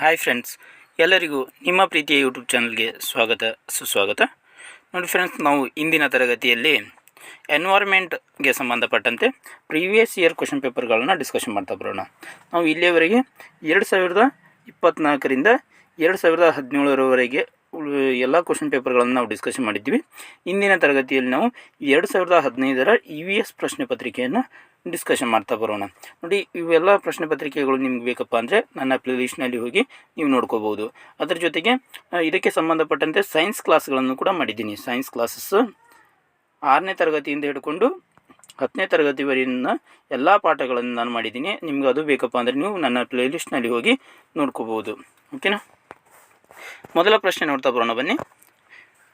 Hi friends ಎಲ್ಲರಿಗೂ ನಿಮ್ಮ ಪ್ರೀತಿಯ ಯೂಟ್ಯೂಬ್ ಚಾನಲ್ಗೆ ಸ್ವಾಗತ, ಸುಸ್ವಾಗತ. ನೋಡಿ ಫ್ರೆಂಡ್ಸ್ ನಾವು ಇಂದಿನ ತರಗತಿಯಲ್ಲಿ ಎನ್ವೈರ್ಮೆಂಟ್ಗೆ ಸಂಬಂಧಪಟ್ಟಂತೆ ಪ್ರೀವಿಯಸ್ ಇಯರ್ ಕ್ವಶನ್ ಪೇಪರ್ಗಳನ್ನು ಡಿಸ್ಕಷನ್ ಮಾಡ್ತಾ ಬರೋಣ. ನಾವು ಇಲ್ಲಿಯವರೆಗೆ ಎರಡು ಸಾವಿರದ ಇಪ್ಪತ್ತ್ನಾಲ್ಕರಿಂದ ಎರಡು ಸಾವಿರದ ಹದಿನೇಳರವರೆಗೆ ಎಲ್ಲ ಕ್ವಶನ್ ಪೇಪರ್ಗಳನ್ನು ನಾವು ಡಿಸ್ಕಷನ್ ಮಾಡಿದ್ವಿ. ಇಂದಿನ ತರಗತಿಯಲ್ಲಿ ನಾವು ಎರಡು ಸಾವಿರದ ಹದಿನೈದರ ಇ ವಿ ಎಸ್ ಪ್ರಶ್ನೆ ಪತ್ರಿಕೆಯನ್ನು ಡಿಸ್ಕಷನ್ ಮಾಡ್ತಾ ಬರೋಣ. ನೋಡಿ, ಇವೆಲ್ಲ ಪ್ರಶ್ನೆ ಪತ್ರಿಕೆಗಳು ನಿಮ್ಗೆ ಬೇಕಪ್ಪ ಅಂದರೆ ನನ್ನ ಪ್ಲೇಲಿಸ್ಟ್ನಲ್ಲಿ ಹೋಗಿ ನೀವು ನೋಡ್ಕೋಬೋದು ಅದರ ಜೊತೆಗೆ ಇದಕ್ಕೆ ಸಂಬಂಧಪಟ್ಟಂತೆ ಸೈನ್ಸ್ ಕ್ಲಾಸ್ಗಳನ್ನು ಕೂಡ ಮಾಡಿದ್ದೀನಿ. ಸೈನ್ಸ್ ಕ್ಲಾಸಸ್ ಆರನೇ ತರಗತಿಯಿಂದ ಹಿಡ್ಕೊಂಡು ಹತ್ತನೇ ತರಗತಿವರೆಗಿನ ಎಲ್ಲ ಪಾಠಗಳನ್ನು ನಾನು ಮಾಡಿದ್ದೀನಿ. ನಿಮ್ಗೆ ಅದು ಬೇಕಪ್ಪ ಅಂದರೆ ನೀವು ನನ್ನ ಪ್ಲೇಲಿಸ್ಟ್ನಲ್ಲಿ ಹೋಗಿ ನೋಡ್ಕೋಬೋದು ಓಕೆನಾ ಮೊದಲ ಪ್ರಶ್ನೆ ನೋಡ್ತಾ ಬರೋಣ ಬನ್ನಿ.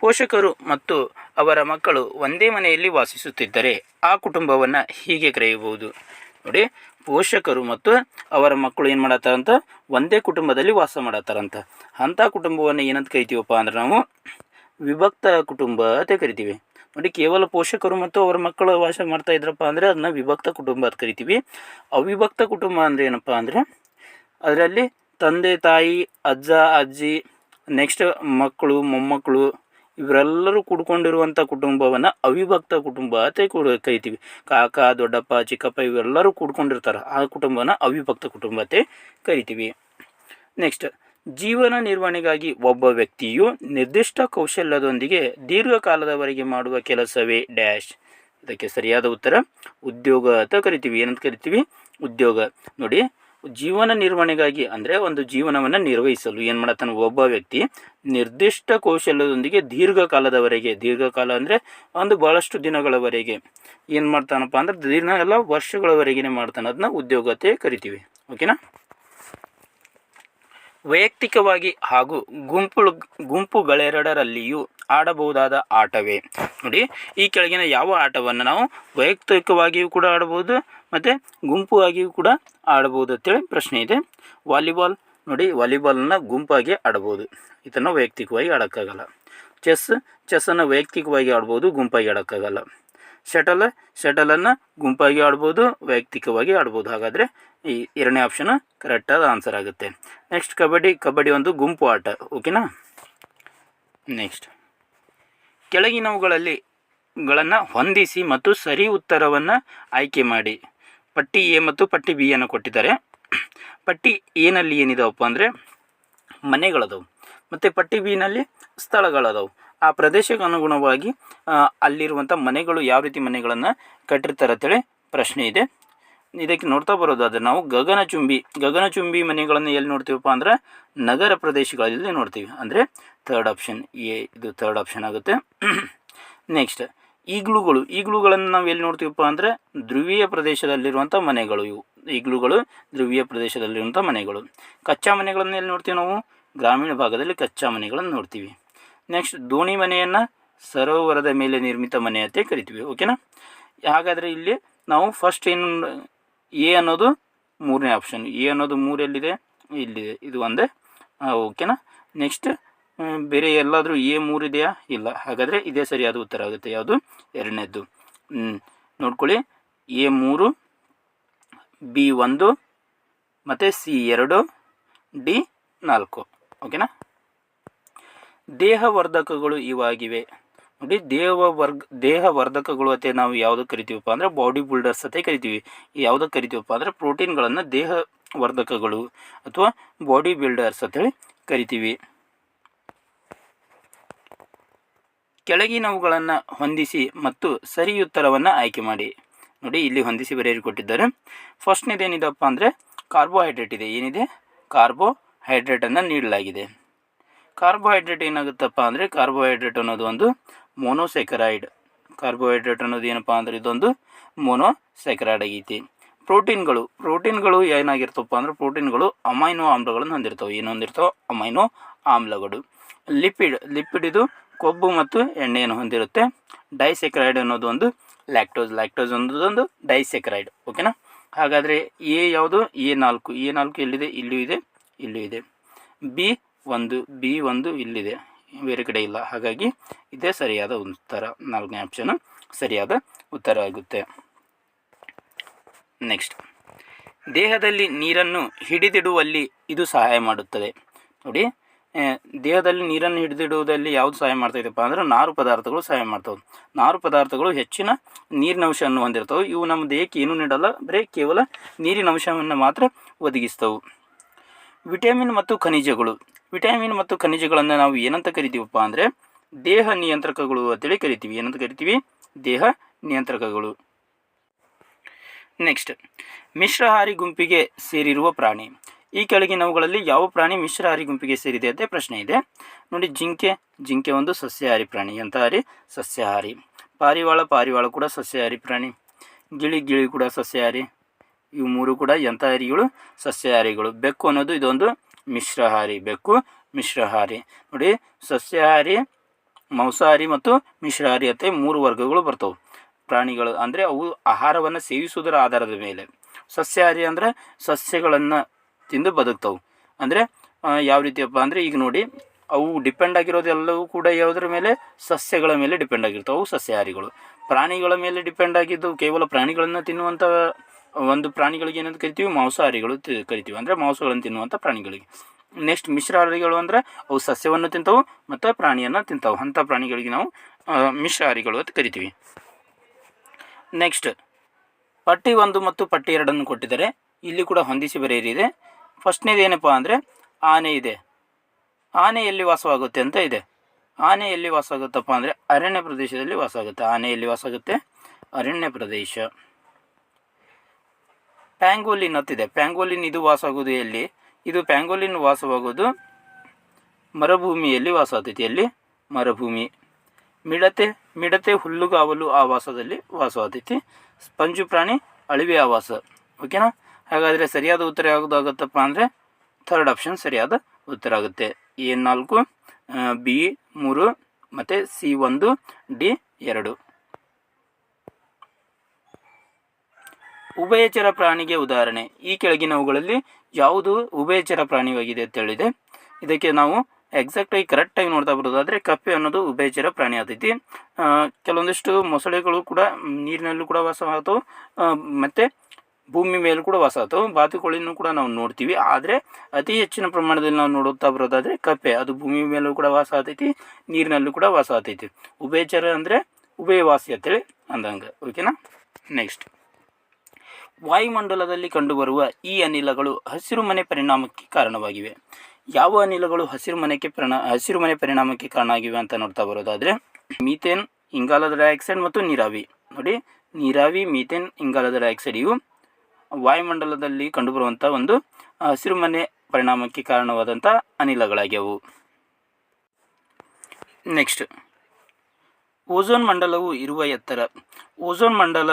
ಪೋಷಕರು ಮತ್ತು ಅವರ ಮಕ್ಕಳು ಒಂದೇ ಮನೆಯಲ್ಲಿ ವಾಸಿಸುತ್ತಿದ್ದರೆ ಆ ಕುಟುಂಬವನ್ನು ಹೀಗೆ ಕರೆಯಬಹುದು. ನೋಡಿ, ಪೋಷಕರು ಮತ್ತು ಅವರ ಮಕ್ಕಳು ಏನು ಮಾಡತ್ತಾರಂತ? ಒಂದೇ ಕುಟುಂಬದಲ್ಲಿ ವಾಸ ಮಾಡತ್ತಾರಂತ. ಅಂಥ ಕುಟುಂಬವನ್ನು ಏನಂತ ಕರಿತೀವಪ್ಪ ಅಂದ್ರೆ ನಾವು ವಿಭಕ್ತ ಕುಟುಂಬ ಅಂತ ಕರಿತೀವಿ. ನೋಡಿ, ಕೇವಲ ಪೋಷಕರು ಮತ್ತು ಅವರ ಮಕ್ಕಳು ವಾಸ ಮಾಡ್ತಾ ಇದ್ರಪ್ಪ ಅಂದರೆ ಅದನ್ನ ವಿಭಕ್ತ ಕುಟುಂಬ ಅಂತ ಕರಿತೀವಿ. ಅವಿಭಕ್ತ ಕುಟುಂಬ ಅಂದರೆ ಏನಪ್ಪ ಅಂದರೆ ಅದರಲ್ಲಿ ತಂದೆ, ತಾಯಿ, ಅಜ್ಜ, ಅಜ್ಜಿ ನೆಕ್ಸ್ಟ್ ಮಕ್ಕಳು, ಮೊಮ್ಮಕ್ಕಳು ಇವರೆಲ್ಲರೂ ಕೂಡ್ಕೊಂಡಿರುವಂಥ ಕುಟುಂಬವನ್ನು ಅವಿಭಕ್ತ ಕುಟುಂಬ ಅಂತ ಕೂಡ ಕರಿತೀವಿ. ಕಾಕ, ದೊಡ್ಡಪ್ಪ, ಚಿಕ್ಕಪ್ಪ ಇವೆಲ್ಲರೂ ಕೂಡ್ಕೊಂಡಿರ್ತಾರೆ. ಆ ಕುಟುಂಬನ ಅವಿಭಕ್ತ ಕುಟುಂಬ ಅಂತ ಕರಿತೀವಿ. ನೆಕ್ಸ್ಟ್ ಜೀವನ ನಿರ್ವಹಣೆಗಾಗಿ ಒಬ್ಬ ವ್ಯಕ್ತಿಯು ನಿರ್ದಿಷ್ಟ ಕೌಶಲ್ಯದೊಂದಿಗೆ ದೀರ್ಘಕಾಲದವರೆಗೆ ಮಾಡುವ ಕೆಲಸವೇ ಡ್ಯಾಶ್. ಇದಕ್ಕೆ ಸರಿಯಾದ ಉತ್ತರ ಉದ್ಯೋಗ ಅಂತ ಕರಿತೀವಿ. ಏನಂತ ಕರಿತೀವಿ? ಉದ್ಯೋಗ. ನೋಡಿ ಜೀವನ ನಿರ್ವಹಣೆಗಾಗಿ ಅಂದರೆ ಒಂದು ಜೀವನವನ್ನು ನಿರ್ವಹಿಸಲು. ಏನು ಮಾಡತ್ತಾನೆ? ಒಬ್ಬ ವ್ಯಕ್ತಿ ನಿರ್ದಿಷ್ಟ ಕೌಶಲ್ಯದೊಂದಿಗೆ ದೀರ್ಘಕಾಲದವರೆಗೆ, ದೀರ್ಘಕಾಲ ಅಂದರೆ ಒಂದು ಭಾಳಷ್ಟು ದಿನಗಳವರೆಗೆ ಏನು ಮಾಡ್ತಾನಪ್ಪ ಅಂದ್ರೆ ದಿನ ಎಲ್ಲ ವರ್ಷಗಳವರೆಗೆ ಮಾಡ್ತಾನೆ. ಅದನ್ನ ಉದ್ಯೋಗತೆ ಕರಿತೀವಿ. ಓಕೆನಾ ವೈಯಕ್ತಿಕವಾಗಿ ಹಾಗೂ ಗುಂಪು ಗುಂಪುಗಳೆರಡರಲ್ಲಿಯೂ ಆಡಬಹುದಾದ ಆಟವೇ? ನೋಡಿ, ಈ ಕೆಳಗಿನ ಯಾವ ಆಟವನ್ನು ನಾವು ವೈಯಕ್ತಿಕವಾಗಿಯೂ ಕೂಡ ಆಡಬಹುದು ಮತ್ತು ಗುಂಪುವಾಗಿಯೂ ಕೂಡ ಆಡಬಹುದು ಅಂತೇಳಿ ಪ್ರಶ್ನೆ ಇದೆ. ವಾಲಿಬಾಲ್ ನೋಡಿ ವಾಲಿಬಾಲನ್ನು ಗುಂಪಾಗಿ ಆಡಬಹುದು. ಇದನ್ನು ವೈಯಕ್ತಿಕವಾಗಿ ಆಡೋಕ್ಕಾಗಲ್ಲ. ಚೆಸ್, ಚೆಸ್ಸನ್ನು ವೈಯಕ್ತಿಕವಾಗಿ ಆಡ್ಬೋದು, ಗುಂಪಾಗಿ ಆಡೋಕ್ಕಾಗಲ್ಲ. ಶಟಲ್, ಶಟಲನ್ನು ಗುಂಪಾಗಿ ಆಡ್ಬೋದು, ವೈಯಕ್ತಿಕವಾಗಿ ಆಡ್ಬೋದು. ಹಾಗಾದರೆ ಈ ಎರಡನೇ ಆಪ್ಷನ್ ಕರೆಕ್ಟಾದ ಆನ್ಸರ್ ಆಗುತ್ತೆ. ನೆಕ್ಸ್ಟ್ ಕಬಡ್ಡಿ ಕಬಡ್ಡಿ ಒಂದು ಗುಂಪು ಆಟ ಓಕೆನಾ ನೆಕ್ಸ್ಟ್ ಕೆಳಗಿನವುಗಳಲ್ಲಿ ಗಳನ್ನು ಹೊಂದಿಸಿ ಮತ್ತು ಸರಿ ಉತ್ತರವನ್ನು ಆಯ್ಕೆ ಮಾಡಿ. ಪಟ್ಟಿ ಎ ಮತ್ತು ಪಟ್ಟಿ ಬಿ ಅನ್ನು ಕೊಟ್ಟಿದ್ದಾರೆ. ಪಟ್ಟಿ ಎನಲ್ಲಿ ಏನಿದಾವಪ್ಪ ಅಂದರೆ ಮನೆಗಳದವು. ಮತ್ತು ಪಟ್ಟಿ ಬಿನಲ್ಲಿ ಸ್ಥಳಗಳದವು. ಆ ಪ್ರದೇಶಕ್ಕೆ ಅನುಗುಣವಾಗಿ ಅಲ್ಲಿರುವಂಥ ಮನೆಗಳು ಯಾವ ರೀತಿ ಮನೆಗಳನ್ನು ಕಟ್ಟಿರ್ತಾರೆ ಅಂತೇಳಿ ಪ್ರಶ್ನೆ ಇದೆ. ಇದಕ್ಕೆ ನೋಡ್ತಾ ಬರೋದಾದ್ರೆ ನಾವು ಗಗನಚುಂಬಿ ಗಗನಚುಂಬಿ ಮನೆಗಳನ್ನು ಎಲ್ಲಿ ನೋಡ್ತೀವಪ್ಪ ಅಂದ್ರೆ ನಗರ ಪ್ರದೇಶಗಳಲ್ಲಿ ನೋಡ್ತೀವಿ. ಅಂದರೆ ಥರ್ಡ್ ಆಪ್ಷನ್ ಎ, ಇದು ಥರ್ಡ್ ಆಪ್ಷನ್ ಆಗುತ್ತೆ. ನೆಕ್ಸ್ಟ್ ಈಗ್ಲುಗಳು, ಈಗ್ಲುಗಳನ್ನು ನಾವು ಎಲ್ಲಿ ನೋಡ್ತೀವಪ್ಪ ಅಂದರೆ ಧ್ರುವೀಯ ಪ್ರದೇಶದಲ್ಲಿರುವಂಥ ಮನೆಗಳು ಇವು. ಈಗ್ಲುಗಳು ಧ್ರುವೀಯ ಪ್ರದೇಶದಲ್ಲಿರುವಂಥ ಮನೆಗಳು. ಕಚ್ಚಾ ಮನೆಗಳನ್ನು ಎಲ್ಲಿ ನೋಡ್ತೀವಿ ನಾವು? ಗ್ರಾಮೀಣ ಭಾಗದಲ್ಲಿ ಕಚ್ಚಾ ಮನೆಗಳನ್ನು ನೋಡ್ತೀವಿ. ನೆಕ್ಸ್ಟ್ ದೋಣಿ ಮನೆಯನ್ನು ಸರೋವರದ ಮೇಲೆ ನಿರ್ಮಿತ ಮನೆ ಅಂತ ಕರಿತೀವಿ ಓಕೆನಾ ಹಾಗಾದರೆ ಇಲ್ಲಿ ನಾವು ಫಸ್ಟ್ ಏನು ಎ ಅನ್ನೋದು ಮೂರನೇ ಆಪ್ಷನ್ ಎ ಅನ್ನೋದು ಮೂರೆಲ್ಲಿದೆ ಇಲ್ಲಿದೆ. ಇದು ಒಂದೇ. ಓಕೆನಾ ನೆಕ್ಸ್ಟ್ ಬೇರೆ ಎಲ್ಲಾದರೂ ಎ ಮೂರು ಇದೆಯಾ? ಇಲ್ಲ. ಹಾಗಾದರೆ ಇದೇ ಸರಿಯಾದ ಉತ್ತರ ಆಗುತ್ತೆ. ಯಾವುದು? ಎರಡನೇದು. ನೋಡ್ಕೊಳ್ಳಿ. ಎ ಮೂರು, ಬಿ ಒಂದು, ಮತ್ತು ಸಿ ಎರಡು, ಡಿ ನಾಲ್ಕು. ಓಕೆನಾ? ದೇಹವರ್ಧಕಗಳು ಇವಾಗಿವೆ. ನೋಡಿ ದೇಹ ವರ್ಗ ದೇಹವರ್ಧಕಗಳು ಅಂತ ನಾವು ಯಾವುದಕ್ಕೆ ಕರಿತೀವಪ್ಪ ಅಂದರೆ ಬಾಡಿ ಬಿಲ್ಡರ್ಸ್ ಅಂತ ಕರಿತೀವಿ. ಯಾವುದಕ್ಕೆ ಕರಿತೀವಪ್ಪ ಅಂದರೆ ಪ್ರೋಟೀನ್ಗಳನ್ನು ದೇಹ ವರ್ಧಕಗಳು ಅಥವಾ ಬಾಡಿ ಬಿಲ್ಡರ್ಸ್ ಅಂತೇಳಿ ಕರಿತೀವಿ. ಕೆಳಗಿನವುಗಳನ್ನು ಹೊಂದಿಸಿ ಮತ್ತು ಸರಿ ಉತ್ತರವನ್ನು ಆಯ್ಕೆ ಮಾಡಿ. ನೋಡಿ, ಇಲ್ಲಿ ಹೊಂದಿಸಿ ಬರೆಯಲು ಕೊಟ್ಟಿದ್ದಾರೆ. ಫಸ್ಟ್ನೇದೇನಿದೆಪ್ಪ ಅಂದರೆ ಕಾರ್ಬೋಹೈಡ್ರೇಟ್ ಇದೆ. ಏನಿದೆ? ಕಾರ್ಬೋಹೈಡ್ರೇಟನ್ನು ನೀಡಲಾಗಿದೆ. ಕಾರ್ಬೋಹೈಡ್ರೇಟ್ ಏನಾಗುತ್ತಪ್ಪ ಅಂದರೆ ಕಾರ್ಬೋಹೈಡ್ರೇಟ್ ಅನ್ನೋದು ಒಂದು ಮೋನೋಸೆಕರೈಡ್ ಕಾರ್ಬೋಹೈಡ್ರೇಟ್ ಅನ್ನೋದು ಏನಪ್ಪ ಅಂದರೆ, ಇದೊಂದು ಮೋನೋಸೆಕರೈಡ್ ಆಗೈತಿ. ಪ್ರೋಟೀನ್ಗಳು ಪ್ರೋಟೀನ್ಗಳು ಏನಾಗಿರ್ತವಪ್ಪ ಅಂದರೆ, ಪ್ರೋಟೀನ್ಗಳು ಅಮೈನೋ ಆಮ್ಲಗಳನ್ನು ಹೊಂದಿರ್ತವೆ. ಏನು ಹೊಂದಿರ್ತವೆ? ಅಮೈನೋ ಆಮ್ಲಗಳು. ಲಿಪಿಡ್ ಲಿಪಿಡ್ ಇದು ಕೊಬ್ಬು ಮತ್ತು ಎಣ್ಣೆಯನ್ನು ಹೊಂದಿರುತ್ತೆ. ಡೈಸೆಕ್ರೈಡ್ ಅನ್ನೋದು ಒಂದು ಲ್ಯಾಕ್ಟೋಸ್ ಲ್ಯಾಕ್ಟೋಸ್ ಅನ್ನೋದೊಂದು ಡೈಸೆಕ್ರೈಡ್, ಓಕೆನಾ? ಹಾಗಾದರೆ ಎ ಯಾವುದು? ಎ ನಾಲ್ಕು. ಎ ನಾಲ್ಕು ಎಲ್ಲಿದೆ? ಇಲ್ಲೂ ಇದೆ. ಇಲ್ಲೂ ಇದೆ. ಬಿ ಒಂದು. ಬಿ ಒಂದು ಇಲ್ಲಿದೆ. ಬೇರೆ ಕಡೆ ಇಲ್ಲ. ಹಾಗಾಗಿ ಇದೇ ಸರಿಯಾದ ಉತ್ತರ. ನಾಲ್ಕನೇ ಆಪ್ಷನ್ ಸರಿಯಾದ ಉತ್ತರ ಆಗುತ್ತೆ. ನೆಕ್ಸ್ಟ್. ದೇಹದಲ್ಲಿ ನೀರನ್ನು ಹಿಡಿದಿಡುವಲ್ಲಿ ಇದು ಸಹಾಯ ಮಾಡುತ್ತದೆ. ನೋಡಿ ದೇಹದಲ್ಲಿ ನೀರನ್ನು ಹಿಡಿದಿಡುವುದಲ್ಲಿ ಯಾವುದು ಸಹಾಯ ಮಾಡ್ತೈತಪ್ಪ ಅಂದ್ರೆ ನಾರು ಪದಾರ್ಥಗಳು ಸಹಾಯ ಮಾಡ್ತವೆ. ನಾರು ಪದಾರ್ಥಗಳು ಹೆಚ್ಚಿನ ನೀರಿನ ಅಂಶವನ್ನು ಹೊಂದಿರ್ತವೆ. ಇವು ನಮ್ಮ ದೇಹಕ್ಕೆ ಏನೂ ನೀಡಲ್ಲ, ಬರೀ ಕೇವಲ ನೀರಿನ ಅಂಶವನ್ನು ಮಾತ್ರ ಒದಗಿಸ್ತವೆ. ವಿಟಮಿನ್ ಮತ್ತು ಖನಿಜಗಳು. ವಿಟಮಿನ್ ಮತ್ತು ಖನಿಜಗಳನ್ನು ನಾವು ಏನಂತ ಕರಿತೀವಪ್ಪ ಅಂದರೆ ದೇಹ ನಿಯಂತ್ರಕಗಳು ಅಂತೇಳಿ ಕರಿತೀವಿ. ಏನಂತ ಕರಿತೀವಿ? ದೇಹ ನಿಯಂತ್ರಕಗಳು. ನೆಕ್ಸ್ಟ್, ಮಿಶ್ರಹಾರಿ ಗುಂಪಿಗೆ ಸೇರಿರುವ ಪ್ರಾಣಿ. ಈ ಕೆಳಗಿನವುಗಳಲ್ಲಿ ಯಾವ ಪ್ರಾಣಿ ಮಿಶ್ರಹಾರಿ ಗುಂಪಿಗೆ ಸೇರಿದೆ ಅಂತ ಪ್ರಶ್ನೆ ಇದೆ. ನೋಡಿ, ಜಿಂಕೆ ಜಿಂಕೆ ಒಂದು ಸಸ್ಯಾಹಾರಿ ಪ್ರಾಣಿ ಎಂತಹಾರಿ ಸಸ್ಯಾಹಾರಿ. ಪಾರಿವಾಳ ಪಾರಿವಾಳ ಕೂಡ ಸಸ್ಯಾಹಾರಿ ಪ್ರಾಣಿ. ಗಿಳಿ ಗಿಳಿ ಕೂಡ ಸಸ್ಯಾಹಾರಿ. ಇವು ಮೂರು ಕೂಡ ಎಂತಹಾರಿಗಳು ಸಸ್ಯಾಹಾರಿಗಳು. ಬೆಕ್ಕು ಅನ್ನೋದು ಇದೊಂದು ಮಿಶ್ರಹಾರಿ. ಬೆಕ್ಕು ಮಿಶ್ರಹಾರಿ. ನೋಡಿ, ಸಸ್ಯಾಹಾರಿ, ಮಾಂಸಾಹಾರಿ ಮತ್ತು ಮಿಶ್ರಹಾರಿ ಅಂತ ಮೂರು ವರ್ಗಗಳು ಬರ್ತವೆ. ಪ್ರಾಣಿಗಳು ಅಂದರೆ ಅವು ಆಹಾರವನ್ನು ಸೇವಿಸುವುದರ ಆಧಾರದ ಮೇಲೆ. ಸಸ್ಯಾಹಾರಿ ಅಂದರೆ ಸಸ್ಯಗಳನ್ನು ತಿಂದು ಬದುಕ್ತವೆ. ಅಂದರೆ ಯಾವ ರೀತಿಯಪ್ಪ ಅಂದರೆ, ಈಗ ನೋಡಿ, ಅವು ಡಿಪೆಂಡ್ ಆಗಿರೋದೆಲ್ಲವೂ ಕೂಡ ಯಾವುದ್ರ ಮೇಲೆ? ಸಸ್ಯಗಳ ಮೇಲೆ ಡಿಪೆಂಡ್ ಆಗಿರ್ತವೆ. ಅವು ಸಸ್ಯಹಾರಿಗಳು. ಪ್ರಾಣಿಗಳ ಮೇಲೆ ಡಿಪೆಂಡ್ ಆಗಿದ್ದು, ಕೇವಲ ಪ್ರಾಣಿಗಳನ್ನು ತಿನ್ನುವಂಥ ಒಂದು ಪ್ರಾಣಿಗಳಿಗೆ ಏನಂತ ಕರಿತೀವಿ? ಮಾಂಸಾಹಾರಿಗಳು ಕರಿತೀವಿ. ಅಂದರೆ, ಮಾಂಸಗಳನ್ನು ತಿನ್ನುವಂಥ ಪ್ರಾಣಿಗಳಿಗೆ. ನೆಕ್ಸ್ಟ್ ಮಿಶ್ರಹಾರಿಗಳು ಅಂದರೆ, ಅವು ಸಸ್ಯವನ್ನು ತಿಂತವು ಮತ್ತು ಪ್ರಾಣಿಯನ್ನು ತಿಂತವು. ಅಂಥ ಪ್ರಾಣಿಗಳಿಗೆ ನಾವು ಮಿಶ್ರಹಾರಿಗಳು ಅಂತ ಕರಿತೀವಿ. ನೆಕ್ಸ್ಟ್ ಪಟ್ಟಿ ಒಂದು ಮತ್ತು ಪಟ್ಟಿ ಎರಡನ್ನು ಕೊಟ್ಟಿದ್ದಾರೆ. ಇಲ್ಲಿ ಕೂಡ ಹೊಂದಿಸಿ ಬರೆಯಿರಿದೆ ಫಸ್ಟ್ನೇದು ಏನಪ್ಪ ಅಂದರೆ ಆನೆ ಇದೆ. ಆನೆ ಎಲ್ಲಿ ವಾಸವಾಗುತ್ತೆ ಅಂತ ಇದೆ. ಆನೆ ಎಲ್ಲಿ ವಾಸ ಆಗುತ್ತಪ್ಪ ಅಂದರೆ ಅರಣ್ಯ ಪ್ರದೇಶದಲ್ಲಿ ವಾಸ ಆಗುತ್ತೆ ಆನೆ ಎಲ್ಲಿ ವಾಸ ಆಗುತ್ತೆ ಅರಣ್ಯ ಪ್ರದೇಶ. ಪ್ಯಾಂಗೋಲಿನ್ ಅಂತಿದೆ ಪ್ಯಾಂಗೋಲಿನ್ ಇದು ವಾಸ ಆಗೋದು ಎಲ್ಲಿ? ಇದು ಪ್ಯಾಂಗೋಲಿನ್ ವಾಸವಾಗೋದು ಮರುಭೂಮಿಯಲ್ಲಿ ವಾಸ ಆಗ್ತೈತಿ ಎಲ್ಲಿ? ಮರುಭೂಮಿ. ಮಿಡತೆ ಮಿಡತೆ ಹುಲ್ಲುಗಾವಲು ಆವಾಸದಲ್ಲಿ ವಾಸವಾದೈತಿ ಸ್ಪಂಜು ಪ್ರಾಣಿ ಅಳಿವೆ ಆವಾಸ. ಓಕೆನಾ ಹಾಗಾದರೆ ಸರಿಯಾದ ಉತ್ತರ ಯಾವುದಾಗುತ್ತಪ್ಪ ಅಂದರೆ ಥರ್ಡ್ ಆಪ್ಷನ್ ಸರಿಯಾದ ಉತ್ತರ ಆಗುತ್ತೆ. ಎ ನಾಲ್ಕು ಬಿ ಮೂರು, ಮತ್ತು ಸಿ ಒಂದು, ಡಿ ಎರಡು. ಉಭಯಚರ ಪ್ರಾಣಿಗೆ ಉದಾಹರಣೆ. ಈ ಕೆಳಗಿನವುಗಳಲ್ಲಿ ಯಾವುದು ಉಭಯಚರ ಪ್ರಾಣಿಯಾಗಿದೆ ಅಂತ ಹೇಳಿದೆ. ಇದಕ್ಕೆ ನಾವು ಎಕ್ಸಾಕ್ಟಾಗಿ ಕರೆಕ್ಟಾಗಿ ನೋಡ್ತಾ ಬರೋದಾದರೆ ಕಪ್ಪೆ ಅನ್ನೋದು ಉಭಯಚರ ಪ್ರಾಣಿ ಆಗ್ತೈತಿ ಕೆಲವೊಂದಿಷ್ಟು ಮೊಸಳೆಗಳು ಕೂಡ ನೀರಿನಲ್ಲೂ ಕೂಡ ವಾಸವಾಗ್ತವೆ. ಮತ್ತು ಭೂಮಿ ಮೇಲೂ ಕೂಡ ವಾಸ ಆಗ್ತವೆ ಬಾತುಕೋಳಿನೂ ಕೂಡ ನಾವು ನೋಡ್ತೀವಿ. ಆದರೆ ಅತಿ ಹೆಚ್ಚಿನ ಪ್ರಮಾಣದಲ್ಲಿ ನಾವು ನೋಡುತ್ತಾ ಬರೋದಾದರೆ ಕಪ್ಪೆ. ಅದು ಭೂಮಿ ಮೇಲೂ ಕೂಡ ವಾಸ ಆತೈತಿ, ನೀರಿನಲ್ಲೂ ಕೂಡ ವಾಸ ಆತೈತಿ. ಉಭಯಚರ ಅಂದರೆ ಉಭಯವಾಸಿ ಅಂತೇಳಿ ಅಂದಂಗೆ. ಓಕೆನಾ ನೆಕ್ಸ್ಟ್ ವಾಯುಮಂಡಲದಲ್ಲಿ ಕಂಡುಬರುವ ಈ ಅನಿಲಗಳು ಹಸಿರು ಮನೆ ಪರಿಣಾಮಕ್ಕೆ ಕಾರಣವಾಗಿವೆ. ಯಾವ ಅನಿಲಗಳು ಹಸಿರು ಮನೆಗೆ ಪರಿಣಾ ಹಸಿರುಮನೆ ಪರಿಣಾಮಕ್ಕೆ ಕಾರಣ ಆಗಿವೆ ಅಂತ ನೋಡ್ತಾ ಬರೋದಾದರೆ ಮೀಥೇನ್, ಇಂಗಾಲದ ಡೈಆಕ್ಸೈಡ್ ಮತ್ತು ನೀರಾವಿ. ನೋಡಿ, ನೀರಾವಿ, ಮೀಥೇನ್, ಇಂಗಾಲದ ಡೈಆಕ್ಸೈಡ್ ಇವು ವಾಯುಮಂಡಲದಲ್ಲಿ ಕಂಡುಬರುವಂಥ ಒಂದು ಹಸಿರುಮನೆ ಪರಿಣಾಮಕ್ಕೆ ಕಾರಣವಾದಂಥ ಅನಿಲಗಳಾಗ್ಯವು. ನೆಕ್ಸ್ಟ್ ಓಝೋನ್ ಮಂಡಲವು ಇರುವ ಎತ್ತರ. ಓಝೋನ್ ಮಂಡಲ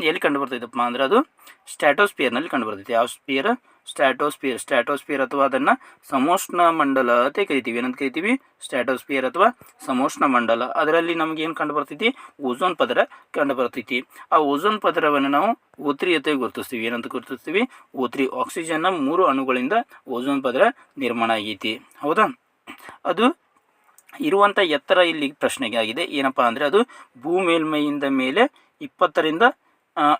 ಎಲ್ಲಿ ಕಂಡುಬರ್ತೈತಪ್ಪ ಅಂದ್ರೆ ಅದು ಸ್ಟ್ಯಾಟೋಸ್ಪಿಯರ್ನಲ್ಲಿ ಕಂಡು ಬರ್ತೈತೆ ಯಾವ ಸ್ಪಿಯರ್ ಸ್ಟ್ಯಾಟೋಸ್ಪಿಯರ್ ಸ್ಟ್ಯಾಟೋಸ್ಪಿಯರ್ ಅಥವಾ ಅದನ್ನು ಸಮೋಷ್ಣ ಮಂಡಲ ಅಂತ ಕರಿತೀವಿ. ಏನಂತ ಕರಿತೀವಿ? ಸ್ಟ್ಯಾಟೋಸ್ಪಿಯರ್ ಅಥವಾ ಸಮೋಷ್ಣ ಮಂಡಲ. ಅದರಲ್ಲಿ ನಮಗೆ ಏನು ಕಂಡು ಬರ್ತೈತಿ? ಓಝೋನ್ ಪದರ ಕಂಡು ಬರ್ತೈತಿ. ಆ ಓಝೋನ್ ಪದರವನ್ನು ನಾವು ಓತ್ರಿ ಅಂತ ಗುರುತಿಸ್ತೀವಿ. ಏನಂತ ಗುರುತಿಸ್ತೀವಿ? ಓತ್ರಿ ಆಕ್ಸಿಜನ್ನ ಮೂರು ಅಣುಗಳಿಂದ ಓಝೋನ್ ಪದರ ನಿರ್ಮಾಣ ಆಗೈತಿ. ಹೌದಾ? ಅದು ಇರುವಂಥ ಎತ್ತರ ಇಲ್ಲಿ ಪ್ರಶ್ನೆಗೆ ಆಗಿದೆ. ಏನಪ್ಪ ಅಂದರೆ ಅದು ಭೂ ಮೇಲ್ಮೈಯಿಂದ ಮೇಲೆ ಇಪ್ಪತ್ತರಿಂದ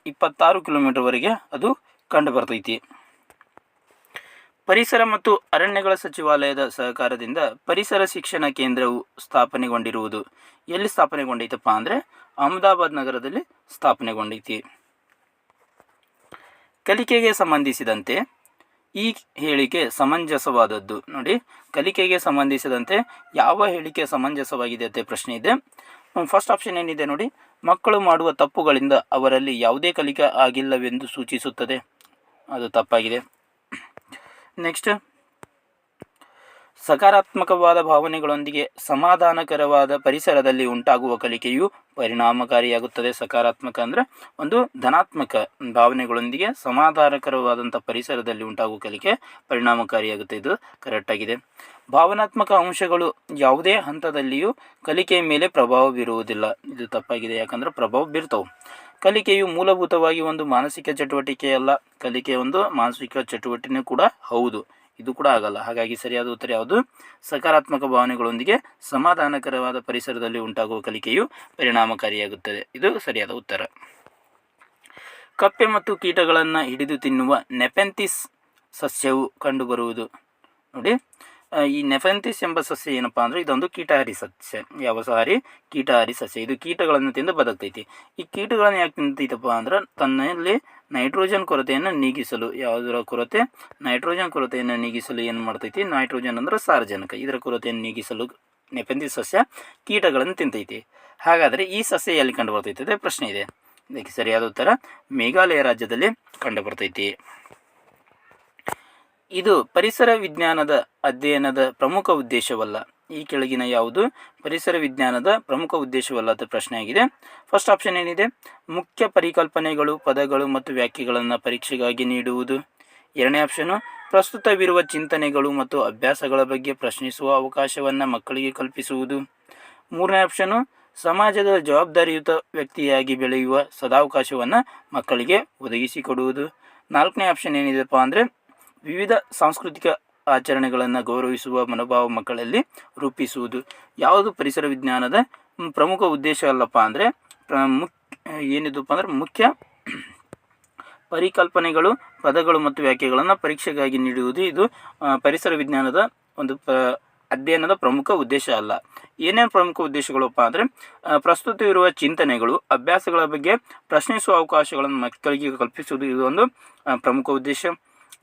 ಇಪ್ಪತ್ತಾರು ಕಿಲೋಮೀಟರ್ವರೆಗೆ ಅದು ಕಂಡು ಬರ್ತೈತಿ. ಪರಿಸರ ಮತ್ತು ಅರಣ್ಯಗಳ ಸಚಿವಾಲಯದ ಸಹಕಾರದಿಂದ ಪರಿಸರ ಶಿಕ್ಷಣ ಕೇಂದ್ರವು ಸ್ಥಾಪನೆಗೊಂಡಿರುವುದು. ಎಲ್ಲಿ ಸ್ಥಾಪನೆಗೊಂಡೈತಪ್ಪ ಅಂದರೆ ಅಹಮದಾಬಾದ್ ನಗರದಲ್ಲಿ ಸ್ಥಾಪನೆಗೊಂಡೈತಿ ಕಲಿಕೆಗೆ ಸಂಬಂಧಿಸಿದಂತೆ ಈ ಹೇಳಿಕೆ ಸಮಂಜಸವಾದದ್ದು. ನೋಡಿ, ಕಲಿಕೆಗೆ ಸಂಬಂಧಿಸಿದಂತೆ ಯಾವ ಹೇಳಿಕೆ ಸಮಂಜಸವಾಗಿದೆ ಅಂತ ಪ್ರಶ್ನೆ ಇದೆ. ಫಸ್ಟ್ ಆಪ್ಷನ್ ಏನಿದೆ ನೋಡಿ, ಮಕ್ಕಳು ಮಾಡುವ ತಪ್ಪುಗಳಿಂದ ಅವರಲ್ಲಿ ಯಾವುದೇ ಕಲಿಕೆ ಆಗಿಲ್ಲವೆಂದು ಸೂಚಿಸುತ್ತದೆ. ಅದು ತಪ್ಪಾಗಿದೆ. ನೆಕ್ಸ್ಟ್ ಸಕಾರಾತ್ಮಕವಾದ ಭಾವನೆಗಳೊಂದಿಗೆ ಸಮಾಧಾನಕರವಾದ ಪರಿಸರದಲ್ಲಿ ಉಂಟಾಗುವ ಕಲಿಕೆಯು ಪರಿಣಾಮಕಾರಿಯಾಗುತ್ತದೆ. ಸಕಾರಾತ್ಮಕ ಅಂದರೆ ಒಂದು ಧನಾತ್ಮಕ ಭಾವನೆಗಳೊಂದಿಗೆ ಸಮಾಧಾನಕರವಾದಂಥ ಪರಿಸರದಲ್ಲಿ ಉಂಟಾಗುವ ಕಲಿಕೆ ಪರಿಣಾಮಕಾರಿಯಾಗುತ್ತೆ. ಇದು ಕರೆಕ್ಟಾಗಿದೆ ಭಾವನಾತ್ಮಕ ಅಂಶಗಳು ಯಾವುದೇ ಹಂತದಲ್ಲಿಯೂ ಕಲಿಕೆಯ ಮೇಲೆ ಪ್ರಭಾವ ಬೀರುವುದಿಲ್ಲ. ಇದು ತಪ್ಪಾಗಿದೆ. ಯಾಕಂದರೆ ಪ್ರಭಾವ ಬೀರ್ತವೆ. ಕಲಿಕೆಯು ಮೂಲಭೂತವಾಗಿ ಒಂದು ಮಾನಸಿಕ ಚಟುವಟಿಕೆಯಲ್ಲ ಕಲಿಕೆ ಒಂದು ಮಾನಸಿಕ ಚಟುವಟಿಕೆ ಕೂಡ ಹೌದು. ಇದು ಕೂಡ ಆಗಲ್ಲ. ಹಾಗಾಗಿ ಸರಿಯಾದ ಉತ್ತರ ಯಾವುದು? ಸಕಾರಾತ್ಮಕ ಭಾವನೆಗಳೊಂದಿಗೆ ಸಮಾಧಾನಕರವಾದ ಪರಿಸರದಲ್ಲಿ ಉಂಟಾಗುವ ಕಲಿಕೆಯು ಪರಿಣಾಮಕಾರಿಯಾಗುತ್ತದೆ. ಇದು ಸರಿಯಾದ ಉತ್ತರ. ಕಪ್ಪೆ ಮತ್ತು ಕೀಟಗಳನ್ನು ಹಿಡಿದು ತಿನ್ನುವ ನೆಪೆಂತಿಸ್ ಸಸ್ಯವು ಕಂಡುಬರುವುದು. ನೋಡಿ. ಈ ನೆಫೆಂತಿಸ್ ಎಂಬ ಸಸ್ಯ ಏನಪ್ಪ ಅಂದರೆ ಇದೊಂದು ಕೀಟಹಾರಿ ಸಸ್ಯ. ಯಾವ ಸಾರಿ? ಕೀಟಹಾರಿ ಸಸ್ಯ. ಇದು ಕೀಟಗಳನ್ನು ತಿಂದು ಬದುಕ್ತೈತಿ. ಈ ಕೀಟಗಳನ್ನು ಯಾಕೆ ತಿಂತೈತಪ್ಪ ಅಂದ್ರೆ ತನ್ನಲ್ಲಿ ನೈಟ್ರೋಜನ್ ಕೊರತೆಯನ್ನು ನೀಗಿಸಲು. ಯಾವುದರ ಕೊರತೆ? ನೈಟ್ರೋಜನ್ ಕೊರತೆಯನ್ನು ನೀಗಿಸಲು ಏನು ಮಾಡ್ತೈತಿ? ನೈಟ್ರೋಜನ್ ಅಂದ್ರೆ ಸಾರಜನಕ. ಇದರ ಕೊರತೆಯನ್ನು ನೀಗಿಸಲು ನೆಪೆಂಥಿಸ್ ಸಸ್ಯ ಕೀಟಗಳನ್ನು ತಿಂತೈತಿ. ಹಾಗಾದರೆ ಈ ಸಸ್ಯ ಎಲ್ಲಿ ಕಂಡು ಬರ್ತೈತೆ ಪ್ರಶ್ನೆ ಇದೆ. ಇದಕ್ಕೆ ಸರಿಯಾದ ಉತ್ತರ ಮೇಘಾಲಯ ರಾಜ್ಯದಲ್ಲಿ ಕಂಡು ಬರ್ತೈತಿ ಇದು ಪರಿಸರ ವಿಜ್ಞಾನದ ಅಧ್ಯಯನದ ಪ್ರಮುಖ ಉದ್ದೇಶವಲ್ಲ. ಈ ಕೆಳಗಿನ ಯಾವುದು? ಪರಿಸರ ವಿಜ್ಞಾನದ ಪ್ರಮುಖ ಉದ್ದೇಶವಲ್ಲ ಅಂತ ಪ್ರಶ್ನೆ ಆಗಿದೆ ಫಸ್ಟ್ ಆಪ್ಷನ್ ಏನಿದೆ? ಮುಖ್ಯ ಪರಿಕಲ್ಪನೆಗಳು, ಪದಗಳು ಮತ್ತು ವ್ಯಾಖ್ಯೆಗಳನ್ನು ಪರೀಕ್ಷೆಗಾಗಿ ನೀಡುವುದು. ಎರಡನೇ ಆಪ್ಷನು ಪ್ರಸ್ತುತವಿರುವ ಚಿಂತನೆಗಳು ಮತ್ತು ಅಭ್ಯಾಸಗಳ ಬಗ್ಗೆ ಪ್ರಶ್ನಿಸುವ ಅವಕಾಶವನ್ನು ಮಕ್ಕಳಿಗೆ ಕಲ್ಪಿಸುವುದು. ಮೂರನೇ ಆಪ್ಷನು ಸಮಾಜದ ಜವಾಬ್ದಾರಿಯುತ ವ್ಯಕ್ತಿಯಾಗಿ ಬೆಳೆಯುವ ಸದಾವಕಾಶವನ್ನು ಮಕ್ಕಳಿಗೆ ಒದಗಿಸಿಕೊಡುವುದು ನಾಲ್ಕನೇ ಆಪ್ಷನ್ ಏನಿದೆಪ್ಪ ಅಂದರೆ ವಿವಿಧ ಸಾಂಸ್ಕೃತಿಕ ಆಚರಣೆಗಳನ್ನು ಗೌರವಿಸುವ ಮನೋಭಾವ ಮಕ್ಕಳಲ್ಲಿ ರೂಪಿಸುವುದು ಯಾವುದು ಪರಿಸರ ವಿಜ್ಞಾನದ ಪ್ರಮುಖ ಉದ್ದೇಶ ಅಲ್ಲಪ್ಪ ಅಂದರೆ ಮುಖ್ಯ ಏನಿದಪ್ಪ ಅಂದ್ರೆ ಮುಖ್ಯ ಪರಿಕಲ್ಪನೆಗಳು, ಪದಗಳು ಮತ್ತು ವ್ಯಾಖ್ಯೆಗಳನ್ನು ಪರೀಕ್ಷೆಗಾಗಿ ನೀಡುವುದು. ಇದು ಪರಿಸರ ವಿಜ್ಞಾನದ ಒಂದು ಪ ಅಧ್ಯಯನದ ಪ್ರಮುಖ ಉದ್ದೇಶ ಅಲ್ಲ. ಏನೇನು ಪ್ರಮುಖ ಉದ್ದೇಶಗಳಪ್ಪ ಅಂದರೆ ಪ್ರಸ್ತುತ ಇರುವ ಚಿಂತನೆಗಳು, ಅಭ್ಯಾಸಗಳ ಬಗ್ಗೆ ಪ್ರಶ್ನಿಸುವ ಅವಕಾಶಗಳನ್ನು ಮಕ್ಕಳಿಗೆ ಕಲ್ಪಿಸುವುದು. ಇದು ಒಂದು ಪ್ರಮುಖ ಉದ್ದೇಶ.